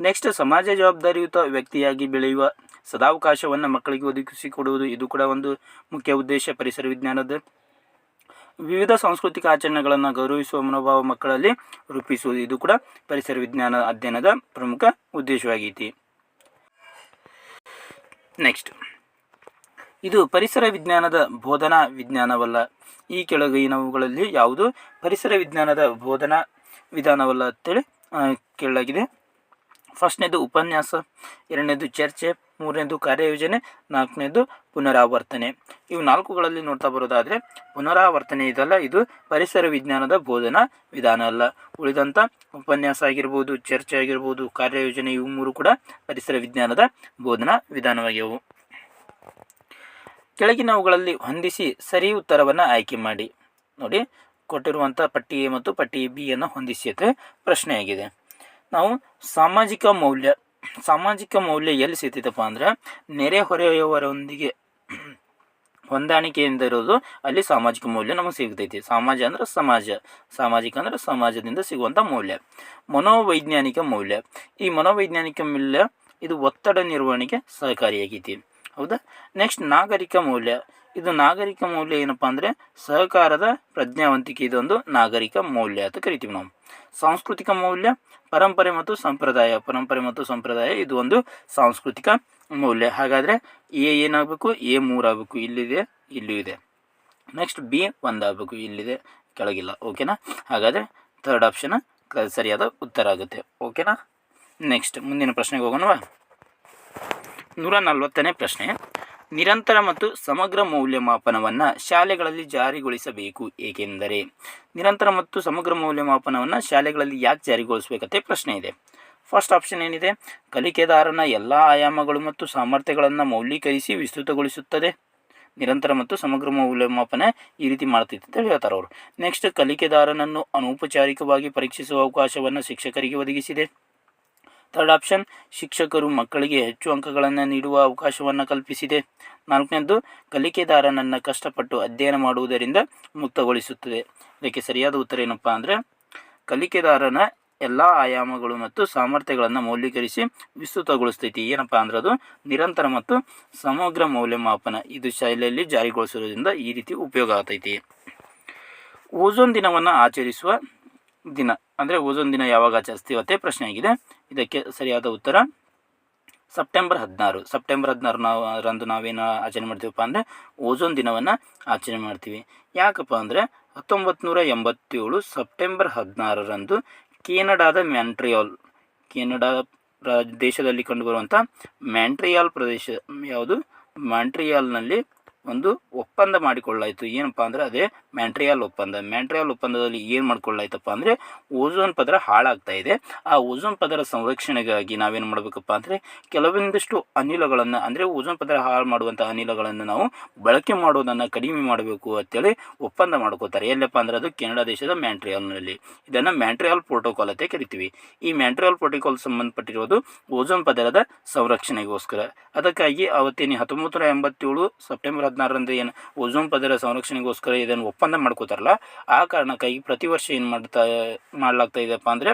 ನೆಕ್ಸ್ಟ್ ಸಮಾಜ ಜವಾಬ್ದಾರಿಯುತ ವ್ಯಕ್ತಿಯಾಗಿ ಬೆಳೆಯುವ ಸದಾವಕಾಶವನ್ನು ಮಕ್ಕಳಿಗೆ ಒದಗಿಸಿಕೊಡುವುದು ಇದು ಕೂಡ ಒಂದು ಮುಖ್ಯ ಉದ್ದೇಶ ಪರಿಸರ ವಿಜ್ಞಾನದ. ವಿವಿಧ ಸಾಂಸ್ಕೃತಿಕ ಆಚರಣೆಗಳನ್ನು ಗೌರವಿಸುವ ಮನೋಭಾವ ಮಕ್ಕಳಲ್ಲಿ ರೂಪಿಸುವುದು ಇದು ಕೂಡ ಪರಿಸರ ವಿಜ್ಞಾನ ಅಧ್ಯಯನದ ಪ್ರಮುಖ ಉದ್ದೇಶವಾಗೈತಿ. ನೆಕ್ಸ್ಟ್, ಇದು ಪರಿಸರ ವಿಜ್ಞಾನದ ಬೋಧನಾ ವಿಜ್ಞಾನವಲ್ಲ. ಈ ಕೆಳಗಿನವುಗಳಲ್ಲಿ ಯಾವುದು? ಪರಿಸರ ವಿಜ್ಞಾನದ ಬೋಧನಾ ವಿಧಾನವಲ್ಲ ಅಂತೇಳಿ ಕೇಳಲಾಗಿದೆ. ಫಸ್ಟ್ನೇದು ಉಪನ್ಯಾಸ, ಎರಡನೇದು ಚರ್ಚೆ, ಮೂರನೇದು ಕಾರ್ಯಯೋಜನೆ, ನಾಲ್ಕನೇದು ಪುನರಾವರ್ತನೆ. ಇವು ನಾಲ್ಕುಗಳಲ್ಲಿ ನೋಡ್ತಾ ಬರೋದಾದರೆ, ಪುನರಾವರ್ತನೆ ಇದಲ್ಲ, ಇದು ಪರಿಸರ ವಿಜ್ಞಾನದ ಬೋಧನಾ ವಿಧಾನ ಅಲ್ಲ. ಉಳಿದಂಥ ಉಪನ್ಯಾಸ ಆಗಿರ್ಬೋದು, ಚರ್ಚೆ ಆಗಿರ್ಬೋದು, ಕಾರ್ಯಯೋಜನೆ, ಇವು ಮೂರು ಕೂಡ ಪರಿಸರ ವಿಜ್ಞಾನದ ಬೋಧನಾ ವಿಧಾನವಾಗಿವೆ ಕೆಳಗಿನವುಗಳಲ್ಲಿ ಹೊಂದಿಸಿ ಸರಿ ಉತ್ತರವನ್ನು ಆಯ್ಕೆ ಮಾಡಿ. ನೋಡಿ ಕೊಟ್ಟಿರುವಂಥ ಪಟ್ಟಿ ಎ ಮತ್ತು ಪಟ್ಟಿ ಬಿ ಅನ್ನು ಪ್ರಶ್ನೆಯಾಗಿದೆ. ನಾವು ಸಾಮಾಜಿಕ ಮೌಲ್ಯ ಸಾಮಾಜಿಕ ಮೌಲ್ಯ ಎಲ್ಲಿ ಸಿಗ್ತೈತಪ್ಪ ಅಂದ್ರೆ ನೆರೆಹೊರೆಯವರೊಂದಿಗೆ ಹೊಂದಾಣಿಕೆಯಿಂದ ಇರೋದು ಅಲ್ಲಿ ಸಾಮಾಜಿಕ ಮೌಲ್ಯ ನಮಗೆ ಸಿಗ್ತೈತಿ. ಸಮಾಜ ಅಂದ್ರೆ ಸಮಾಜ, ಸಾಮಾಜಿಕ ಅಂದ್ರೆ ಸಮಾಜದಿಂದ ಸಿಗುವಂಥ ಮೌಲ್ಯ. ಮನೋವೈಜ್ಞಾನಿಕ ಮೌಲ್ಯ. ಈ ಮನೋವೈಜ್ಞಾನಿಕ ಮೌಲ್ಯ ಇದು ಒತ್ತಡ ನಿರ್ವಹಣೆಗೆ ಸಹಕಾರಿಯಾಗೈತಿ. ಹೌದಾ? ನೆಕ್ಸ್ಟ್ ನಾಗರಿಕ ಮೌಲ್ಯ. ಇದು ನಾಗರಿಕ ಮೌಲ್ಯ ಏನಪ್ಪ ಅಂದರೆ ಸಹಕಾರದ ಪ್ರಜ್ಞಾವಂತಿಕೆ, ಇದೊಂದು ನಾಗರಿಕ ಮೌಲ್ಯ ಅಂತ ಕರಿತೀವಿ ನಾವು. ಸಾಂಸ್ಕೃತಿಕ ಮೌಲ್ಯ, ಪರಂಪರೆ ಮತ್ತು ಸಂಪ್ರದಾಯ. ಪರಂಪರೆ ಮತ್ತು ಸಂಪ್ರದಾಯ ಇದು ಒಂದು ಸಾಂಸ್ಕೃತಿಕ ಮೌಲ್ಯ. ಹಾಗಾದರೆ ಎ ಏನಾಗಬೇಕು? ಎ ಮೂರಾಗಬೇಕು. ಇಲ್ಲಿದೆ ಇಲ್ಲೂ ಇದೆ. ನೆಕ್ಸ್ಟ್ ಬಿ ಒಂದಾಗಬೇಕು. ಇಲ್ಲಿದೆ, ಕೆಳಗಿಲ್ಲ. ಓಕೆನಾ? ಹಾಗಾದರೆ ಥರ್ಡ್ ಆಪ್ಷನ್ ಸರಿಯಾದ ಉತ್ತರ ಆಗುತ್ತೆ. ಓಕೆನಾ? ನೆಕ್ಸ್ಟ್ ಮುಂದಿನ ಪ್ರಶ್ನೆಗೆ ಹೋಗೋಣವಾ? ನೂರ ನಲ್ವತ್ತನೇ ಪ್ರಶ್ನೆ. ನಿರಂತರ ಮತ್ತು ಸಮಗ್ರ ಮೌಲ್ಯಮಾಪನವನ್ನು ಶಾಲೆಗಳಲ್ಲಿ ಜಾರಿಗೊಳಿಸಬೇಕು. ಏಕೆಂದರೆ ನಿರಂತರ ಮತ್ತು ಸಮಗ್ರ ಮೌಲ್ಯಮಾಪನವನ್ನು ಶಾಲೆಗಳಲ್ಲಿ ಯಾಕೆ ಜಾರಿಗೊಳಿಸಬೇಕಂತೆ ಪ್ರಶ್ನೆ ಇದೆ. ಫಸ್ಟ್ ಆಪ್ಷನ್ ಏನಿದೆ? ಕಲಿಕೆದಾರನ ಎಲ್ಲ ಆಯಾಮಗಳು ಮತ್ತು ಸಾಮರ್ಥ್ಯಗಳನ್ನು ಮೌಲ್ಯೀಕರಿಸಿ ವಿಸ್ತೃತಗೊಳಿಸುತ್ತದೆ. ನಿರಂತರ ಮತ್ತು ಸಮಗ್ರ ಮೌಲ್ಯಮಾಪನ ಈ ರೀತಿ ಮಾಡ್ತೈತೆ ಅಂತ ಹೇಳ್ತಾರೆ ಅವರು. ನೆಕ್ಸ್ಟ್ ಕಲಿಕೆದಾರನನ್ನು ಅನೌಪಚಾರಿಕವಾಗಿ ಪರೀಕ್ಷಿಸುವ ಅವಕಾಶವನ್ನು ಶಿಕ್ಷಕರಿಗೆ ಒದಗಿಸಿದೆ. ಥರ್ಡ್ ಆಪ್ಷನ್ ಶಿಕ್ಷಕರು ಮಕ್ಕಳಿಗೆ ಹೆಚ್ಚು ಅಂಕಗಳನ್ನು ನೀಡುವ ಅವಕಾಶವನ್ನು ಕಲ್ಪಿಸಿದೆ. ನಾಲ್ಕನೇದು ಕಲಿಕೆದಾರನನ್ನು ಕಷ್ಟಪಟ್ಟು ಅಧ್ಯಯನ ಮಾಡುವುದರಿಂದ ಮುಕ್ತಗೊಳಿಸುತ್ತದೆ. ಇದಕ್ಕೆ ಸರಿಯಾದ ಉತ್ತರ ಏನಪ್ಪ ಅಂದರೆ, ಕಲಿಕೆದಾರನ ಎಲ್ಲ ಆಯಾಮಗಳು ಮತ್ತು ಸಾಮರ್ಥ್ಯಗಳನ್ನು ಮೌಲ್ಯೀಕರಿಸಿ ವಿಸ್ತೃತಗೊಳಿಸ್ತೈತಿ. ಏನಪ್ಪ ಅಂದ್ರೆ ಅದು ನಿರಂತರ ಮತ್ತು ಸಮಗ್ರ ಮೌಲ್ಯಮಾಪನ. ಇದು ಶೈಲಿಯಲ್ಲಿ ಜಾರಿಗೊಳಿಸುವುದರಿಂದ ಈ ರೀತಿ ಉಪಯೋಗ ಆಗ್ತೈತಿ. ಓಝೋನ್ ದಿನವನ್ನು ಆಚರಿಸುವ ದಿನ. ಅಂದರೆ ಓಝೋನ್ ದಿನ ಯಾವಾಗ ಆಚರಿಸ್ತೀವತ್ತೆ ಪ್ರಶ್ನೆ ಆಗಿದೆ. ಇದಕ್ಕೆ ಸರಿಯಾದ ಉತ್ತರ ಸೆಪ್ಟೆಂಬರ್ ಹದಿನಾರು. ಸೆಪ್ಟೆಂಬರ್ ಹದಿನಾರು ನಾವು, ರಂದು ನಾವೇನು ಆಚರಣೆ ಮಾಡ್ತೀವಪ್ಪ ಅಂದರೆ ಓಜೋನ್ ದಿನವನ್ನು ಆಚರಣೆ ಮಾಡ್ತೀವಿ. ಯಾಕಪ್ಪ ಅಂದರೆ ಹತ್ತೊಂಬತ್ತು ನೂರ ಎಂಬತ್ತೇಳು ಸೆಪ್ಟೆಂಬರ್ ಹದಿನಾರರಂದು ಕೆನಡಾದ ಮ್ಯಾಂಟ್ರಿಯಾಲ್, ಕೆನಡಾ ದೇಶದಲ್ಲಿ ಕಂಡುಬರುವಂಥ ಮ್ಯಾಂಟ್ರಿಯಾಲ್ ಪ್ರದೇಶ, ಯಾವುದು? ಮ್ಯಾಂಟ್ರಿಯಾಲ್ನಲ್ಲಿ ಒಂದು ಒಪ್ಪಂದ ಮಾಡಿಕೊಳ್ಳಾಯಿತು. ಏನಪ್ಪ ಅಂದರೆ ಅದೇ ಮ್ಯಾಂಟ್ರಿಯಲ್ ಒಪ್ಪಂದ. ಮ್ಯಾಂಟ್ರಿಯಲ್ ಒಪ್ಪಂದದಲ್ಲಿ ಏನು ಮಾಡ್ಕೊಳ್ಳಾಯ್ತಪ್ಪ ಅಂದರೆ ಓಝೋನ್ ಪದರ ಹಾಳಾಗ್ತಾ ಇದೆ. ಆ ಓಝೋನ್ ಪದರ ಸಂರಕ್ಷಣೆಗಾಗಿ ನಾವೇನು ಮಾಡಬೇಕಪ್ಪ ಅಂದರೆ ಕೆಲವೊಂದಿಷ್ಟು ಅನಿಲಗಳನ್ನು ಅಂದರೆ ಓಝೋನ್ ಪದರ ಹಾಳು ಮಾಡುವಂಥ ಅನಿಲಗಳನ್ನು ನಾವು ಬಳಕೆ ಮಾಡೋದನ್ನು ಕಡಿಮೆ ಮಾಡಬೇಕು ಅಂತೇಳಿ ಒಪ್ಪಂದ ಮಾಡ್ಕೋತಾರೆ. ಎಲ್ಲಪ್ಪ ಅಂದರೆ ಅದು ಕೆನಡಾ ದೇಶದ ಮ್ಯಾಂಟ್ರಿಯಲ್ನಲ್ಲಿ. ಇದನ್ನು ಮ್ಯಾಂಟ್ರಿಯಲ್ ಪ್ರೋಟೋಕಾಲ್ ಅಂತ ಕರಿತೀವಿ. ಈ ಮ್ಯಾಂಟ್ರಿಯಲ್ ಪ್ರೋಟೋಕಾಲ್ ಸಂಬಂಧಪಟ್ಟಿರೋದು ಓಝೋನ್ ಪದರದ ಸಂರಕ್ಷಣೆಗೋಸ್ಕರ. ಅದಕ್ಕಾಗಿ ಅವತ್ತಿನ ಹತ್ತೊಂಬತ್ತು ನೂರ ಎಂಬತ್ತೇಳು ಸೆಪ್ಟೆಂಬರ್ ಹದಿನಾರರಂದು ಏನು ಓಝೋನ್ ಪದರ ಸಂರಕ್ಷಣೆಗೋಸ್ಕರ ಇದನ್ನು ಒಪ್ಪಂದ ಮಾಡ್ಕೋತಾರಲ್ಲ, ಆ ಕಾರಣಕ್ಕಾಗಿ ಪ್ರತಿ ವರ್ಷ ಏನು ಮಾಡ್ತಾ, ಮಾಡಲಾಗ್ತಾ ಇದೆಯಪ್ಪ ಅಂದರೆ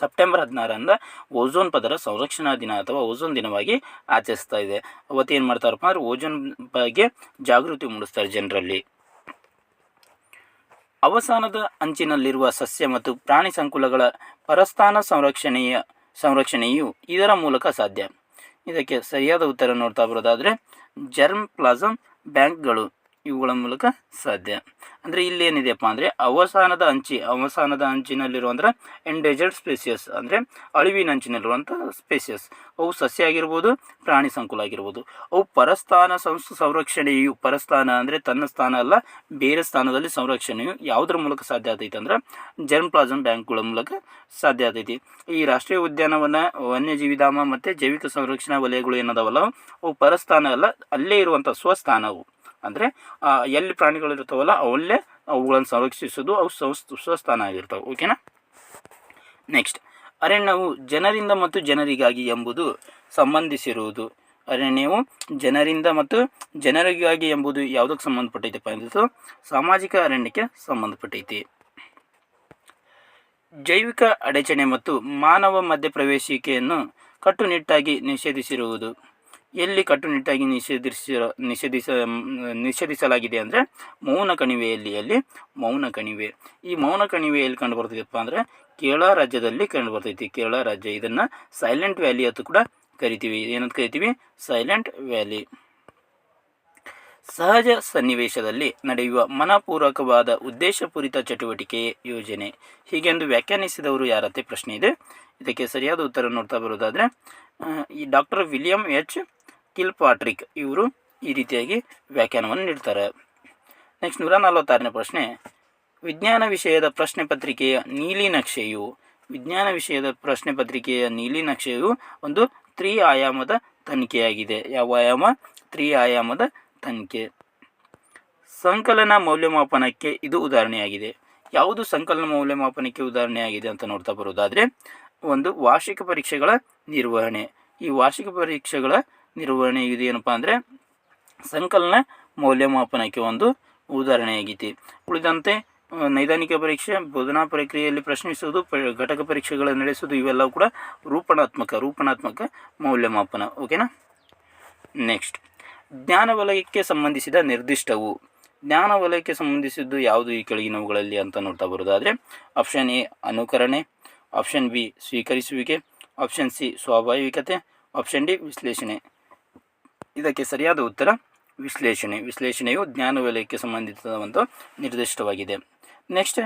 ಸೆಪ್ಟೆಂಬರ್ ಹದಿನಾರರಿಂದ ಓಝೋನ್ ಪದರ ಸಂರಕ್ಷಣಾ ದಿನ ಅಥವಾ ಓಝೋನ್ ದಿನವಾಗಿ ಆಚರಿಸ್ತಾ ಇದೆ. ಅವತ್ತು ಏನು ಮಾಡ್ತಾರಪ್ಪ ಅಂದರೆ ಓಝೋನ್ ಬಗ್ಗೆ ಜಾಗೃತಿ ಮೂಡಿಸ್ತಾರೆ ಜನರಲ್ಲಿ. ಅವಸಾನದ ಅಂಚಿನಲ್ಲಿರುವ ಸಸ್ಯ ಮತ್ತು ಪ್ರಾಣಿ ಸಂಕುಲಗಳ ಪರಸ್ಥಾನ ಸಂರಕ್ಷಣೆಯ, ಸಂರಕ್ಷಣೆಯು ಇದರ ಮೂಲಕ ಸಾಧ್ಯ. ಇದಕ್ಕೆ ಸರಿಯಾದ ಉತ್ತರ ನೋಡ್ತಾ ಬರೋದಾದರೆ ಜರ್ಮ್ ಪ್ಲಾಸಮ್ ಬ್ಯಾಂಕ್ಗಳು ಇವುಗಳ ಮೂಲಕ ಸಾಧ್ಯ. ಅಂದರೆ ಇಲ್ಲಿ ಏನಿದೆಯಪ್ಪ ಅಂದರೆ ಅವಸಾನದ ಅಂಚಿ, ಅವಸಾನದ ಅಂಚಿನಲ್ಲಿರುವ ಅಂದರೆ ಎಂಡೇಜರ್ಡ್ ಸ್ಪೇಸಿಯಸ್ ಅಂದರೆ ಅಳಿವಿನ ಅಂಚಿನಲ್ಲಿರುವಂಥ ಸ್ಪೇಸಿಯಸ್ ಅವು ಸಸ್ಯ ಆಗಿರ್ಬೋದು, ಪ್ರಾಣಿ ಸಂಕುಲ ಆಗಿರ್ಬೋದು. ಅವು ಪರಸ್ಥಾನ ಸಂಸ್, ಸಂರಕ್ಷಣೆಯು, ಪರಸ್ಥಾನ ಅಂದರೆ ತನ್ನ ಸ್ಥಾನ ಅಲ್ಲ, ಬೇರೆ ಸ್ಥಾನದಲ್ಲಿ ಸಂರಕ್ಷಣೆಯು ಯಾವುದರ ಮೂಲಕ ಸಾಧ್ಯ ಆಗ್ತೈತೆ ಅಂದ್ರೆ ಜರ್ಮ್ ಪ್ಲಾಸಮ್ ಬ್ಯಾಂಕ್ಗಳ ಮೂಲಕ ಸಾಧ್ಯ ಆಗ್ತೈತಿ. ಈ ರಾಷ್ಟ್ರೀಯ ಉದ್ಯಾನವನ, ವನ್ಯಜೀವಿಧಾಮ ಮತ್ತು ಜೈವಿಕ ಸಂರಕ್ಷಣಾ ವಲಯಗಳು ಏನದಾವಲ್ಲ, ಅವು ಪರಸ್ಥಾನ ಅಲ್ಲ, ಅಲ್ಲೇ ಇರುವಂಥ ಸ್ವಸ್ಥಾನ ಅವು ಅಂದರೆ ಎಲ್ಲಿ ಪ್ರಾಣಿಗಳು ಇರ್ತಾವಲ್ಲ ಅವಲ್ಲೇ ಅವುಗಳನ್ನು ಸಂರಕ್ಷಿಸೋದು, ಅವು ಸ್ವ ಸ್ವಸ್ಥಾನ ಆಗಿರ್ತವೆ. ಓಕೆನಾ ನೆಕ್ಸ್ಟ್ ಅರಣ್ಯವು ಜನರಿಂದ ಮತ್ತು ಜನರಿಗಾಗಿ ಎಂಬುದು ಸಂಬಂಧಿಸಿರುವುದು. ಅರಣ್ಯವು ಜನರಿಂದ ಮತ್ತು ಜನರಿಗಾಗಿ ಎಂಬುದು ಯಾವುದಕ್ಕೆ ಸಂಬಂಧಪಟ್ಟೈತಪ್ಪ ಎಂಬುದು ಸಾಮಾಜಿಕ ಅರಣ್ಯಕ್ಕೆ ಸಂಬಂಧಪಟ್ಟೈತಿ. ಜೈವಿಕ ಅಡಚಣೆ ಮತ್ತು ಮಾನವ ಮಧ್ಯಪ್ರವೇಶಿಕೆಯನ್ನು ಕಟ್ಟುನಿಟ್ಟಾಗಿ ನಿಷೇಧಿಸಿರುವುದು. ಎಲ್ಲಿ ಕಟ್ಟುನಿಟ್ಟಾಗಿ ನಿಷೇಧಿಸಿರೋ, ನಿಷೇಧಿಸ, ನಿಷೇಧಿಸಲಾಗಿದೆ ಅಂದರೆ ಮೌನ ಕಣಿವೆಯಲ್ಲಿ ಅಲ್ಲಿ ಮೌನ ಕಣಿವೆ. ಈ ಮೌನ ಕಣಿವೆ ಎಲ್ಲಿ ಕಂಡು ಬರ್ತೈತಪ್ಪ ಅಂದರೆ ಕೇರಳ ರಾಜ್ಯದಲ್ಲಿ ಕಂಡು ಬರ್ತೈತಿ. ಕೇರಳ ರಾಜ್ಯ, ಇದನ್ನು ಸೈಲೆಂಟ್ ವ್ಯಾಲಿ ಅಂತ ಕೂಡ ಕರಿತೀವಿ. ಏನಂತ ಕರಿತೀವಿ? ಸೈಲೆಂಟ್ ವ್ಯಾಲಿ ಸಹಜ ಸನ್ನಿವೇಶದಲ್ಲಿ ನಡೆಯುವ ಮನಪೂರ್ವಕವಾದ ಉದ್ದೇಶಪೂರಿತ ಚಟುವಟಿಕೆ ಯೋಜನೆ. ಹೀಗೆಂದು ವ್ಯಾಖ್ಯಾನಿಸಿದವರು ಯಾರತ್ತೆ ಪ್ರಶ್ನೆ ಇದೆ. ಇದಕ್ಕೆ ಸರಿಯಾದ ಉತ್ತರ ನೋಡ್ತಾ ಬರೋದಾದರೆ ಈ ಡಾಕ್ಟರ್ ವಿಲಿಯಂ ಎಚ್ ಕಿಲ್ಪಾಟ್ರಿಕ್ ಇವರು ಈ ರೀತಿಯಾಗಿ ವ್ಯಾಖ್ಯಾನವನ್ನು ನೀಡ್ತಾರೆ. ನೆಕ್ಸ್ಟ್ ನೂರ ನಲವತ್ತಾರನೇ ಪ್ರಶ್ನೆ. ವಿಜ್ಞಾನ ವಿಷಯದ ಪ್ರಶ್ನೆ ಪತ್ರಿಕೆಯ ನೀಲಿ ನಕ್ಷೆಯು, ವಿಜ್ಞಾನ ವಿಷಯದ ಪ್ರಶ್ನೆ ಪತ್ರಿಕೆಯ ನೀಲಿ ನಕ್ಷೆಯು ಒಂದು ತ್ರಿ ಆಯಾಮದ ತನಿಖೆಯಾಗಿದೆ. ಯಾವ ಆಯಾಮ? ತ್ರಿ ಆಯಾಮದ ತನಿಖೆ. ಸಂಕಲನ ಮೌಲ್ಯಮಾಪನಕ್ಕೆ ಇದು ಉದಾಹರಣೆಯಾಗಿದೆ. ಯಾವುದು ಸಂಕಲನ ಮೌಲ್ಯಮಾಪನಕ್ಕೆ ಉದಾಹರಣೆಯಾಗಿದೆ ಅಂತ ನೋಡ್ತಾ ಬರೋದಾದರೆ ಒಂದು ವಾರ್ಷಿಕ ಪರೀಕ್ಷೆಗಳ ನಿರ್ವಹಣೆ. ಈ ವಾರ್ಷಿಕ ಪರೀಕ್ಷೆಗಳ ನಿರ್ವಹಣೆ ಇದು ಏನಪ್ಪ ಅಂದರೆ ಸಂಕಲನ ಮೌಲ್ಯಮಾಪನಕ್ಕೆ ಒಂದು ಉದಾಹರಣೆಯಾಗಿದೆ ಉಳಿದಂತೆ ನೈದಾನಿಕ ಪರೀಕ್ಷೆ, ಬೋಧನಾ ಪ್ರಕ್ರಿಯೆಯಲ್ಲಿ ಪ್ರಶ್ನಿಸುವುದು ಘಟಕ ಪರೀಕ್ಷೆಗಳನ್ನು ನಡೆಸುವುದು, ಇವೆಲ್ಲವೂ ಕೂಡ ರೂಪಣಾತ್ಮಕ ರೂಪಣಾತ್ಮಕ ಮೌಲ್ಯಮಾಪನ. ಓಕೆನಾ ನೆಕ್ಸ್ಟ್ ಜ್ಞಾನ ವಲಯಕ್ಕೆ ಸಂಬಂಧಿಸಿದ ನಿರ್ದಿಷ್ಟವು. ಜ್ಞಾನ ವಲಯಕ್ಕೆ ಸಂಬಂಧಿಸಿದ್ದು ಯಾವುದು ಈ ಕೆಳಗಿನವುಗಳಲ್ಲಿ ಅಂತ ನೋಡ್ತಾ ಬರೋದಾದರೆ ಆಪ್ಷನ್ ಎ ಅನುಕರಣೆ ಆಪ್ಷನ್ ಬಿ ಸ್ವೀಕರಿಸುವಿಕೆ ಆಪ್ಷನ್ ಸಿ ಸ್ವಾಭಾವಿಕತೆ ಆಪ್ಷನ್ ಡಿ ವಿಶ್ಲೇಷಣೆ. ಇದಕ್ಕೆ ಸರಿಯಾದ ಉತ್ತರ ವಿಶ್ಲೇಷಣೆ. ವಿಶ್ಲೇಷಣೆಯು ಜ್ಞಾನ ವಲಯಕ್ಕೆ ಸಂಬಂಧಿಸಿದ ಒಂದು ನಿರ್ದಿಷ್ಟವಾಗಿದೆ. ನೆಕ್ಸ್ಟ್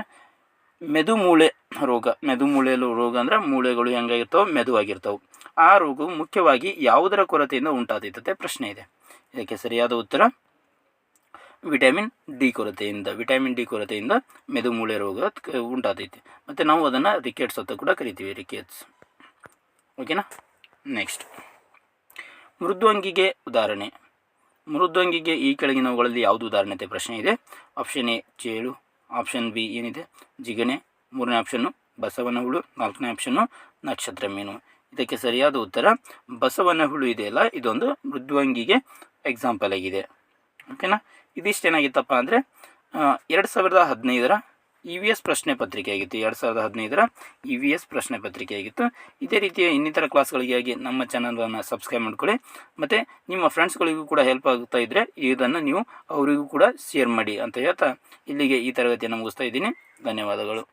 ಮೆದುಮೂಳೆ ರೋಗ. ಮೆದುಮೂಳೆ ರೋಗ ಅಂದರೆ ಮೂಳೆಗಳು ಹೆಂಗಾಗಿರ್ತವೆ ಮೆದುವಾಗಿರ್ತವೆ ಆ ರೋಗವು ಮುಖ್ಯವಾಗಿ ಯಾವುದರ ಕೊರತೆಯಿಂದ ಉಂಟಾದೈತತೆ ಪ್ರಶ್ನೆ ಇದೆ. ಇದಕ್ಕೆ ಸರಿಯಾದ ಉತ್ತರ ವಿಟಮಿನ್ ಡಿ ಕೊರತೆಯಿಂದ. ವಿಟಮಿನ್ ಡಿ ಕೊರತೆಯಿಂದ ಮೆದುಮೂಳೆ ರೋಗ ಉಂಟಾದೈತಿ. ಮತ್ತು ನಾವು ಅದನ್ನು ರಿಕೆಟ್ಸ್ ಅಂತ ಕೂಡ ಕರಿತೀವಿ. ರಿಕೆಟ್ಸ್. ಓಕೆನಾ ನೆಕ್ಸ್ಟ್ ಮೃದ್ವಂಗಿಗೆ ಉದಾಹರಣೆ. ಮೃದ್ವಂಗಿಗೆ ಈ ಕೆಳಗಿನವುಗಳಲ್ಲಿ ಯಾವುದು ಉದಾಹರಣೆ ಅಂತ ಪ್ರಶ್ನೆ ಇದೆ. ಆಪ್ಷನ್ ಎ ಚೇಳು. ಆಪ್ಷನ್ ಬಿ ಏನಿದೆ? ಜಿಗಣೆ. ಮೂರನೇ ಆಪ್ಷನ್ನು ಬಸವನ ಹುಳು ನಾಲ್ಕನೇ ಆಪ್ಷನ್ನು ನಕ್ಷತ್ರ ಮೀನು. ಇದಕ್ಕೆ ಸರಿಯಾದ ಉತ್ತರ ಬಸವನ ಹುಳು ಇದೆಯಲ್ಲ ಇದೊಂದು ಮೃದ್ವಂಗಿಗೆ ಎಕ್ಸಾಂಪಲ್ ಆಗಿದೆ. ಓಕೆನಾ ಇದಿಷ್ಟೇನಾಗಿತ್ತಪ್ಪ ಅಂದರೆ ಎರಡು ಸಾವಿರದ ಹದಿನೈದರ ಇ ವಿ ಎಸ್ ಪ್ರಶ್ನೆ ಪತ್ರಿಕೆ ಆಗಿತ್ತು. ಎರಡು ಸಾವಿರದ ಹದಿನೈದರ ಇ ವಿ ಎಸ್ ಪ್ರಶ್ನೆ ಪತ್ರಿಕೆ ಆಗಿತ್ತು. ಇದೇ ರೀತಿಯ ಇನ್ನಿತರ ಕ್ಲಾಸ್ಗಳಿಗಾಗಿ ನಮ್ಮ ಚಾನಲನ್ನು ಸಬ್ಸ್ಕ್ರೈಬ್ ಮಾಡ್ಕೊಳ್ಳಿ. ಮತ್ತು ನಿಮ್ಮ ಫ್ರೆಂಡ್ಸ್ಗಳಿಗೂ ಕೂಡ ಹೆಲ್ಪ್ ಆಗ್ತಾ ಇದ್ದರೆ ಇದನ್ನು ನೀವು ಅವರಿಗೂ ಕೂಡ ಶೇರ್ ಮಾಡಿ ಅಂತ ಹೇಳ್ತಾ ಇಲ್ಲಿಗೆ ಈ ತರಗತಿಯನ್ನು ಮುಗಿಸ್ತಾ ಇದ್ದೀನಿ. ಧನ್ಯವಾದಗಳು.